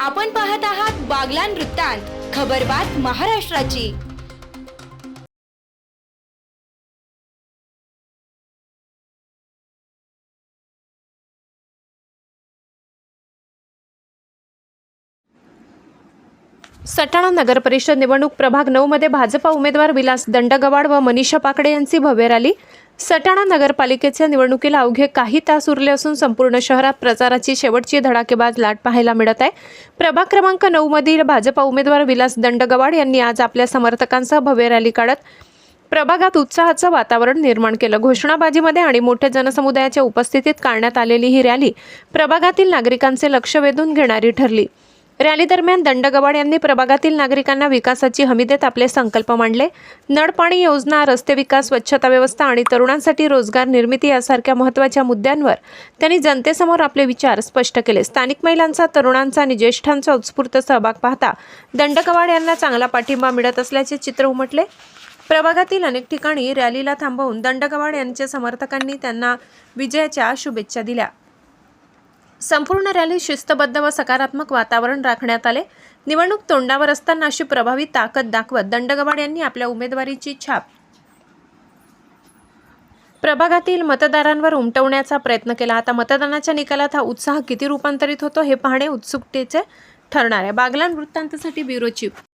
आपण पाहत आहात बागलान वृत्तांत खबरबात महाराष्ट्राची. सटाणा नगर परिषद निवडणूक प्रभाग नऊ मध्ये भाजपा उमेदवार विलास दंडगवाड व मनीषा पाकडे यांची भव्य रॅली. सटाणा नगरपालिकेच्या निवडणुकीला अवघे काही तास उरले असून संपूर्ण शहरात प्रचाराची शेवटची धडाकेबाज लाट पाहायला मिळत आहे. प्रभाग क्रमांक नऊ मधील भाजपा उमेदवार विलास दंडगवाड यांनी आज आपल्या समर्थकांसह भव्य रॅली काढत प्रभागात उत्साहाचं वातावरण निर्माण केलं. घोषणाबाजीमध्ये आणि मोठ्या जनसमुदायाच्या उपस्थितीत काढण्यात आलेली ही रॅली प्रभागातील नागरिकांचे लक्ष वेधून घेणारी ठरली. रॅली दरम्यान दंडगवाड यांनी प्रभागातील नागरिकांना विकासाची हमी देत आपले संकल्प मांडले. नळपाणी योजना रस्ते विकास स्वच्छता व्यवस्था आणि तरुणांसाठी रोजगार निर्मिती यासारख्या महत्त्वाच्या मुद्द्यांवर त्यांनी जनतेसमोर आपले विचार स्पष्ट केले. स्थानिक महिलांचा तरुणांचा आणि ज्येष्ठांचा उत्स्फूर्त सहभाग पाहता दंडगवाड यांना चांगला पाठिंबा मिळत असल्याचे चित्र उमटले. प्रभागातील अनेक ठिकाणी रॅलीला थांबवून दंडगवाड यांच्या समर्थकांनी त्यांना विजयाच्या शुभेच्छा दिल्या. संपूर्ण रॅली शिस्तबद्ध व सकारात्मक वातावरण राखण्यात आले. निवडणूक तोंडावर असताना अशी प्रभावी ताकद दाखवत दंडगवाड यांनी आपल्या उमेदवारीची छाप प्रभागातील मतदारांवर उमटवण्याचा प्रयत्न केला. आता मतदानाच्या निकालात हा उत्साह किती रूपांतरित होतो हे पाहणे उत्सुकतेचे ठरणार आहे. Baglan वृत्तांतासाठी bureau chief